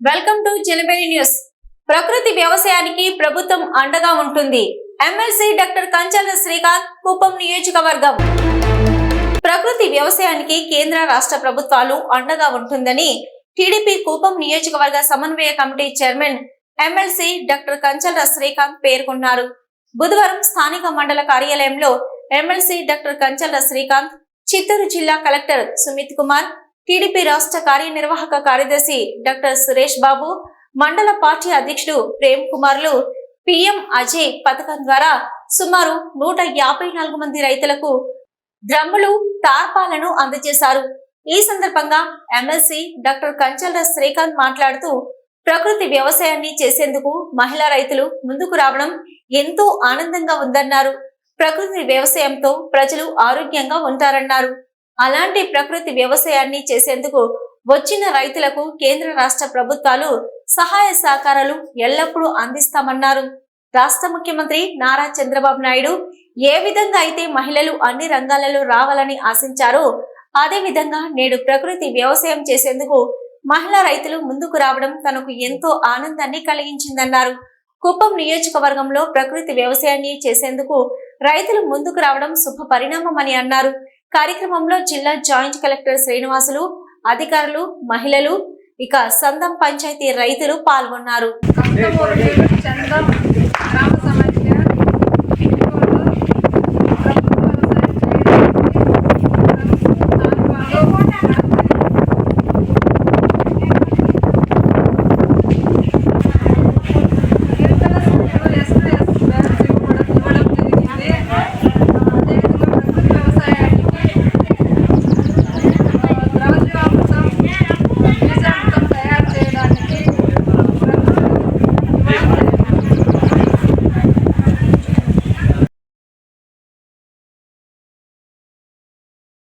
Welcome to చిలబేరి news ప్రకృతి వ్యవసాయానికి ప్రభుత్వం అండగా ఉంటుంది. ఎమ్మెల్సీ డాక్టర్ కంచల శ్రీకాంత్ కుప్పం నియోజకవర్గం. ప్రకృతి వ్యవసాయానికి కేంద్ర రాష్ట్ర ప్రభుత్వాలు అండగా ఉంటుందని టీడీపీ కూపం నియోజకవర్గ సమన్వయ committee chairman MLC doctor Kanchala Srikanth పేర్కొన్నారు. బుధవారం స్థానిక మండల కార్యాలయంలో ఎమ్మెల్సీ డాక్టర్ కంచల శ్రీకాంత్ చిత్తూరు జిల్లా కలెక్టర్ సుమిత్ కుమార్ టీడీపీ రాష్ట్ర కార్యనిర్వాహక కార్యదర్శి డాక్టర్ సురేష్ బాబు మండల పార్టీ అధ్యక్షుడు ప్రేమ్ కుమార్లు పిఎం అజయ్ పథకం ద్వారా సుమారు నూట యాభై నాలుగు మంది రైతులకు డ్రమ్ములు తార్పాలను అందజేశారు. ఈ సందర్భంగా ఎమ్మెల్సీ డాక్టర్ కంచల్ర శ్రీకాంత్ మాట్లాడుతూ ప్రకృతి వ్యవసాయాన్ని చేసేందుకు మహిళా రైతులు ముందుకు రావడం ఎంతో ఆనందంగా ఉందన్నారు. ప్రకృతి వ్యవసాయంతో ప్రజలు ఆరోగ్యంగా ఉంటారన్నారు. అలాంటి ప్రకృతి వ్యవసాయాన్ని చేసేందుకు వచ్చిన రైతులకు కేంద్ర రాష్ట్ర ప్రభుత్వాలు సహాయ సహకారాలు ఎల్లప్పుడూ అందిస్తామన్నారు. రాష్ట్ర ముఖ్యమంత్రి నారా చంద్రబాబు నాయుడు ఏ విధంగా అయితే మహిళలు అన్ని రంగాలలో రావాలని ఆశించారో అదే విధంగా నేడు ప్రకృతి వ్యవసాయం చేసేందుకు మహిళా రైతులు ముందుకు రావడం తనకు ఎంతో ఆనందాన్ని కలిగించిందన్నారు. కుప్పం నియోజకవర్గంలో ప్రకృతి వ్యవసాయాన్ని చేసేందుకు రైతులు ముందుకు రావడం శుభ పరిణామమని అన్నారు. కార్యక్రమంలో జిల్లా జాయింట్ కలెక్టర్ శ్రీనివాసులు అధికారులు మహిళలు ఇక సందం పంచాయతీ రైతులు పాల్గొన్నారు. చందం